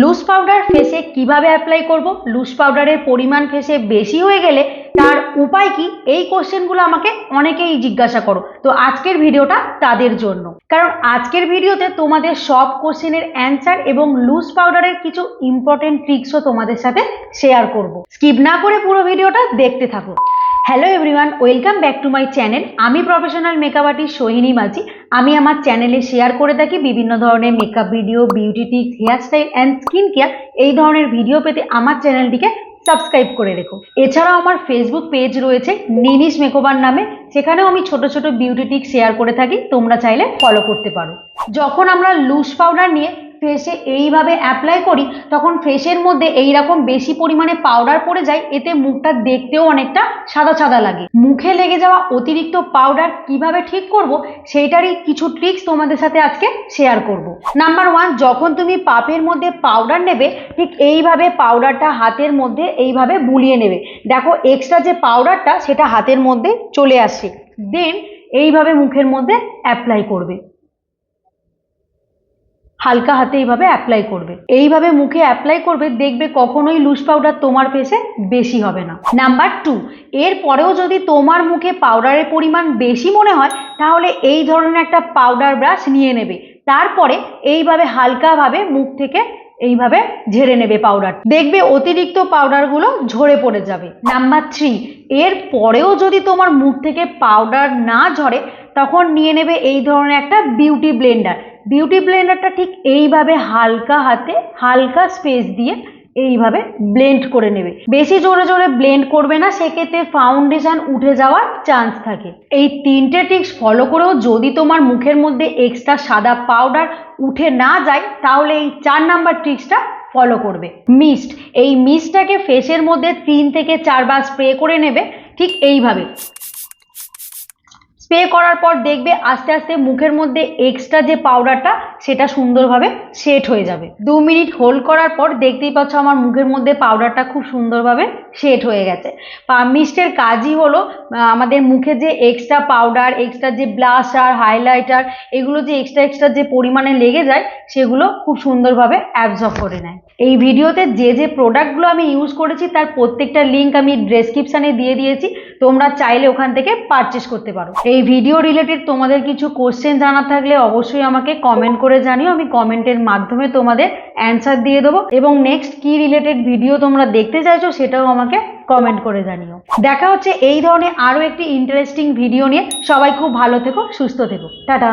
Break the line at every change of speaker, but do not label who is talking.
Loose powder ফেসে কীভাবে apply করব? লুজ পাউডারের পরিমাণ ফেসে বেশি হয়ে গেলে তার উপায় কি? এই কোশ্চেনগুলো আমাকে অনেকেই জিজ্ঞাসা করো। তো আজকের ভিডিওটা তাদের জন্য। কারণ আজকের ভিডিওতে তোমাদের সব কোশ্চেনের অ্যান্সার এবং লুজ পাউডারের কিছু ইম্পর্টেন্ট ট্রিক্সও তোমাদের সাথে শেয়ার করব। স্কিপ না করে পুরো ভিডিওটা দেখতে থাকো hello everyone welcome back to my channel আমি professional makeup artist Sohini Majhi. আমি আমার চ্যানেলে শেয়ার করে থাকি বিভিন্ন ধরনের makeup video beauty tips hairstyle and skin care এই ধরনের ভিডিও পেতে আমার চ্যানেলটিকে সাবস্ক্রাইব করে রেখো। এছাড়াও আমার ফেসবুক পেজ রয়েছে নিনিশ মেকওভার নামে। সেখানেও আমি ছোট ছোট বিউটি টিপস শেয়ার করে থাকি। তোমরা চাইলে ফলো করতে পারো। যখন আমরা লুজ পাউডার নিয়ে ফেসে এইভাবে অ্যাপ্লাই করি, তখন ফেসের মধ্যে এই রকম বেশি পরিমাণে পাউডার পড়ে যায়, এতে মুখটা দেখতেও অনেকটা সাদা সাদা লাগে। মুখে লেগে যাওয়া অতিরিক্ত পাউডার কীভাবে ঠিক করব, সেইটারই কিছু ট্রিক্স তোমাদের সাথে আজকে শেয়ার করব। নাম্বার ওয়ান যখন তুমি পাপের মধ্যে পাউডার নেবে, ঠিক এইভাবে পাউডারটা হাতের মধ্যে এইভাবে বুলিয়ে নেবে। দেখো এক্সট্রা যে পাউডারটা সেটা হাতের মধ্যে চলে আসছে দেন এইভাবে মুখের মধ্যে অ্যাপ্লাই করবে। হালকা হাতে এইভাবে অ্যাপ্লাই করবে। এইভাবে মুখে অ্যাপ্লাই করবে, দেখবে কখনোই লুজ পাউডার তোমার ফেসে বেশি হবে না। নাম্বার টু এর পরেও যদি তোমার মুখে পাউডারের পরিমাণ বেশি মনে হয়, তাহলে এই ধরনের একটা পাউডার ব্রাশ নিয়ে নেবে। তারপরে এইভাবে হালকাভাবে মুখ থেকে এইভাবে ঝেড়ে নেবে পাউডার দেখবে অতিরিক্ত পাউডারগুলো ঝরে পড়ে যাবে। নাম্বার থ্রি এর পরেও যদি তোমার মুখ থেকে পাউডার না ঝরে, তখন নিয়ে নেবে এই ধরনের একটা বিউটি ব্লেন্ডার বিউটি ব্লেন্ডারটা ঠিক এইভাবে হালকা হাতে, হালকা স্পেস দিয়ে এইভাবে ব্লেন্ড করে নেবে। বেশি জোরে জোরে ব্লেন্ড করবে না, সেক্ষেত্রে ফাউন্ডেশন উঠে যাওয়ার চান্স থাকে। এই তিনটে টিক্স ফলো করেও যদি তোমার মুখের মধ্যে এক্সট্রা সাদা পাউডার উঠে না যায়, তাহলে এই চার নাম্বার ট্রিক্সটা ফলো করবে। মিস্ট এই মিস্টটাকে ফেসের মধ্যে তিন থেকে চারবার স্প্রে করে নেবে, ঠিক এইভাবে। স্প্রে করার পর দেখবে আস্তে আস্তে মুখের মধ্যে এক্সট্রা যে পাউডারটা সেটা সুন্দরভাবে সেট হয়ে যাবে। দু মিনিট হোল্ড করার পর দেখতেই পাচ্ছ আমার মুখের মধ্যে পাউডারটা খুব সুন্দরভাবে সেট হয়ে গেছে। মিস্টের কাজই হলো আমাদের মুখে যে এক্সট্রা পাউডার এক্সট্রা যে ব্লাশার হাইলাইটার এগুলো যে এক্সট্রা এক্সট্রা যে পরিমাণে লেগে যায়, সেগুলো খুব সুন্দরভাবে অ্যাবজর্ব করে নেয়। এই ভিডিওতে যে যে প্রোডাক্টগুলো আমি ইউজ করেছি, তার প্রত্যেকটা লিঙ্ক আমি ডেসক্রিপশানে দিয়ে দিয়েছি। তোমরা চাইলে ওখান থেকে পারচেস করতে পারো। এই ভিডিও রিলেটেড তোমাদের কিছু কোশ্চেন জানা থাকলে অবশ্যই আমাকে কমেন্ট করে জানিও, আমি কমেন্টের মাধ্যমে তোমাদের অ্যান্সার দিয়ে দেবো এবং নেক্সট কি রিলেটেড ভিডিও তোমরা দেখতে চাইছো সেটাও আমাকে কমেন্ট করে জানিও। দেখা হচ্ছে এই ধরনের আরও একটি ইন্টারেস্টিং ভিডিও নিয়ে। সবাই খুব ভালো থেকো, সুস্থ থেকো। টাটা!